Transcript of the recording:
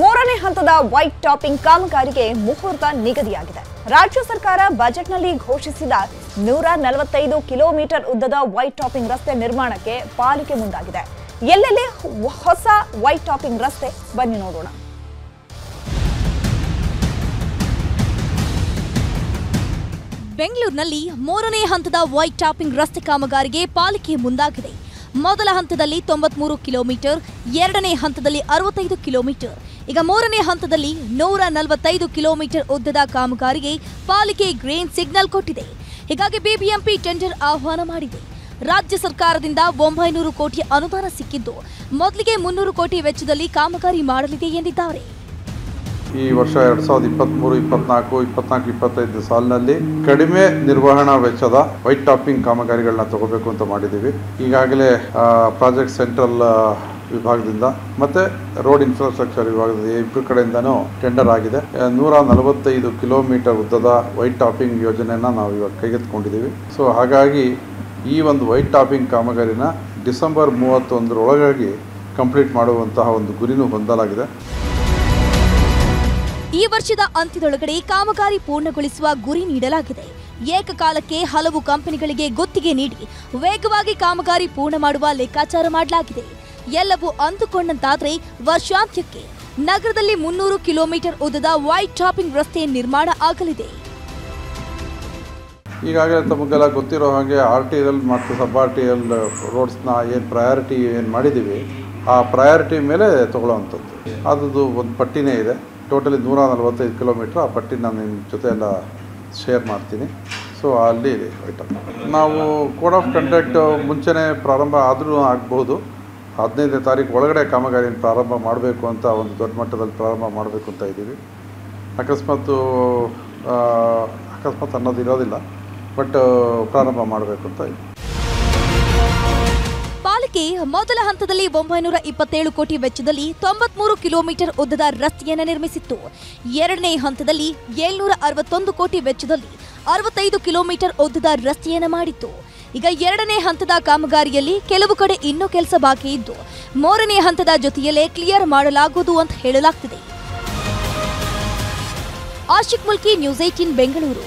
ಮೂರನೇ ಹಂತದ white topping ಕಾಮಗಾರಿಗೆ ಮುಹೂರ್ತ ನಿಗದಿಯಾಗಿದೆ. ರಾಜ್ಯ ಸರ್ಕಾರ ಬಜೆಟ್ನಲ್ಲಿ ಘೋಷಿಸಿದ ನೂರ ನಲವತ್ತೈದು ಕಿಲೋಮೀಟರ್ ಉದ್ದದ ವೈಟ್ ಟಾಪಿಂಗ್ ರಸ್ತೆ ನಿರ್ಮಾಣಕ್ಕೆ ಪಾಲಿಕೆ ಮುಂದಾಗಿದೆ. ಎಲ್ಲೆಲ್ಲಿ ಹೊಸ ವೈಟ್ ಟಾಪಿಂಗ್ ರಸ್ತೆ? ಬನ್ನಿ ನೋಡೋಣ. ಬೆಂಗಳೂರಿನಲ್ಲಿ ಮೂರನೇ ಹಂತದ ವೈಟ್ ಟಾಪಿಂಗ್ ರಸ್ತೆ ಕಾಮಗಾರಿಗೆ ಪಾಲಿಕೆ ಮುಂದಾಗಿದೆ. ಮೊದಲ ಹಂತದಲ್ಲಿ ತೊಂಬತ್ಮೂರು ಕಿಲೋಮೀಟರ್, ಎರಡನೇ ಹಂತದಲ್ಲಿ ಅರವತ್ತೈದು ಕಿಲೋಮೀಟರ್. ಈಗ ಮೂರನೇ ಹಂತದಲ್ಲಿ ನೂರ ನಲವತ್ತೈದು ಕಿಲೋಮೀಟರ್ ಉದ್ದದ ಕಾಮಗಾರಿಗೆ ಪಾಲಿಕೆ ಗ್ರೀನ್ ಸಿಗ್ನಲ್ ಕೊಟ್ಟಿದೆ. ಹೀಗಾಗಿ ಬಿಬಿಎಂಪಿ ಟೆಂಡರ್ ಆಹ್ವಾನ ಮಾಡಿದೆ. ರಾಜ್ಯ ಸರ್ಕಾರದಿಂದ ಒಂಬೈನೂರು ಕೋಟಿ ಅನುದಾನ ಸಿಕ್ಕಿದ್ದು. ಮೊದಲಿಗೆ ಮುನ್ನೂರು ಕೋಟಿ ವೆಚ್ಚದಲ್ಲಿ ಕಾಮಗಾರಿ ಮಾಡಲಿದೆ ಎಂದಿದ್ದಾರೆ. ಈ ವರ್ಷ ಎರಡು ಸಾವಿರದ ಇಪ್ಪತ್ತ್ಮೂರು ಇಪ್ಪತ್ನಾಲ್ಕು ಇಪ್ಪತ್ನಾಲ್ಕು, ಇಪ್ಪತ್ತೈದು ಸಾಲಿನಲ್ಲಿ ಕಡಿಮೆ ನಿರ್ವಹಣಾ ವೆಚ್ಚದ ವೈಟ್ ಟಾಪಿಂಗ್ ಕಾಮಗಾರಿಗಳನ್ನ ತಗೋಬೇಕು ಅಂತ ಮಾಡಿದ್ದೀವಿ. ಈಗಾಗಲೇ ಪ್ರಾಜೆಕ್ಟ್ ಸೆಂಟ್ರಲ್ ವಿಭಾಗದಿಂದ ಮತ್ತೆ ರೋಡ್ ಇನ್ಫ್ರಾಸ್ಟ್ರಕ್ಚರ್ ವಿಭಾಗದಿಂದ ಇಬ್ಬರು ಕಡೆಯಿಂದನೂ ಟೆಂಡರ್ ಆಗಿದೆ. ನೂರ ನಲವತ್ತೈದು ಕಿಲೋಮೀಟರ್ ಉದ್ದದ ವೈಟ್ ಟಾಪಿಂಗ್ ಯೋಜನೆಯನ್ನು ನಾವು ಇವಾಗ ಕೈಗೆತ್ತಿಕೊಂಡಿದ್ದೀವಿ. ಸೊ, ಹಾಗಾಗಿ ಈ ಒಂದು ವೈಟ್ ಟಾಪಿಂಗ್ ಕಾಮಗಾರಿನ ಡಿಸೆಂಬರ್ ಮೂವತ್ತೊಂದರೊಳಗಾಗಿ ಕಂಪ್ಲೀಟ್ ಮಾಡುವಂತಹ ಒಂದು ಗುರಿನೂ ಹೊಂದಲಾಗಿದೆ. ಈ ವರ್ಷದ ಅಂತ್ಯದೊಳಗಡೆ ಕಾಮಗಾರಿ ಪೂರ್ಣಗೊಳಿಸುವ ಗುರಿ ನೀಡಲಾಗಿದೆ. ಏಕಕಾಲಕ್ಕೆ ಹಲವು ಕಂಪನಿಗಳಿಗೆ ಗುತ್ತಿಗೆ ನೀಡಿ ವೇಗವಾಗಿ ಕಾಮಗಾರಿ ಪೂರ್ಣ ಮಾಡುವ ಲೆಕ್ಕಾಚಾರ ಮಾಡಲಾಗಿದೆ. ಎಲ್ಲವೂ ಅಂದುಕೊಂಡಂತಾದರೆ ವರ್ಷಾಂತ್ಯಕ್ಕೆ ನಗರದಲ್ಲಿ ಮುನ್ನೂರು ಕಿಲೋಮೀಟರ್ ಉದ್ದದ ವೈಟ್ ಟಾಪಿಂಗ್ ರಸ್ತೆ ನಿರ್ಮಾಣ ಆಗಲಿದೆ. ಈಗಾಗಲೇ ತಮಗೆಲ್ಲ ಗೊತ್ತಿರೋ ಹಾಗೆ ಆರ್ ಟಿ ಎಲ್ ಮತ್ತು ಸಬ್ ಆರ್ ಟಿ ಎಲ್ ರೋಡ್ಸ್ನ ಏನು ಪ್ರಯಾರಿಟಿ ಏನು ಮಾಡಿದ್ದೀವಿ, ಆ ಪ್ರಯಾರಿಟಿ ಮೇಲೆ ತಗೊಳ್ಳೋವಂಥದ್ದು. ಅದು ಒಂದು ಪಟ್ಟಿನೇ ಇದೆ. ಟೋಟಲಿ ನೂರ ನಲವತ್ತೈದು ಕಿಲೋಮೀಟ್ರ್ ಆ ಪಟ್ಟಿ ನಾನು ನಿಮ್ಮ ಜೊತೆ ಎಲ್ಲ ಶೇರ್ ಮಾಡ್ತೀನಿ. ಸೊ ಅಲ್ಲಿ ಇದೆ ಐಟಮ್ ನಾವು ಕೋಡ್ ಆಫ್ ಕಂಡಕ್ಟ್ ಮುಂಚೆನೇ ಪ್ರಾರಂಭ ಆದರೂ ಆಗ್ಬೋದು. ಹದಿನೈದನೇ ತಾರೀಕು ಒಳಗಡೆ ಕಾಮಗಾರಿಯನ್ನು ಪ್ರಾರಂಭ ಮಾಡಬೇಕು ಅಂತ ಒಂದು ದೊಡ್ಡ ಮಟ್ಟದಲ್ಲಿ ಪ್ರಾರಂಭ ಮಾಡಬೇಕು ಅಂತ ಇದ್ದೀವಿ. ಅಕಸ್ಮಾತ್ ಅಕಸ್ಮಾತ್ ಅನ್ನೋದು ಇರೋದಿಲ್ಲ. ಬಟ್ ಪ್ರಾರಂಭ ಮಾಡಬೇಕು ಅಂತ ಇದ್ದೀವಿ. ಪಾಲಿಕೆ ಮೊದಲ ಹಂತದಲ್ಲಿ ಒಂಬೈನೂರ ಇಪ್ಪತ್ತೇಳು ಕೋಟಿ ವೆಚ್ಚದಲ್ಲಿ ತೊಂಬತ್ಮೂರು ಕಿಲೋಮೀಟರ್ ಉದ್ದದ ರಸ್ತೆಯನ್ನು ನಿರ್ಮಿಸಿತ್ತು. ಎರಡನೇ ಹಂತದಲ್ಲಿ ಏಳ್ನೂರ ಅರವತ್ತೊಂದು ಕೋಟಿ ವೆಚ್ಚದಲ್ಲಿ ಅರವತ್ತೈದು ಕಿಲೋಮೀಟರ್ ಉದ್ದದ ರಸ್ತೆಯನ್ನು ಮಾಡಿತ್ತು. ಈಗ ಎರಡನೇ ಹಂತದ ಕಾಮಗಾರಿಯಲ್ಲಿ ಕೆಲವು ಕಡೆ ಇನ್ನೂ ಕೆಲಸ ಬಾಕಿ ಇದ್ದು, ಮೂರನೇ ಹಂತದ ಜೊತೆಯಲ್ಲೇ ಕ್ಲಿಯರ್ ಮಾಡಲಾಗುವುದು ಅಂತ ಹೇಳಲಾಗ್ತಿದೆ. Ashik Mulki news eighteen Bengaluru.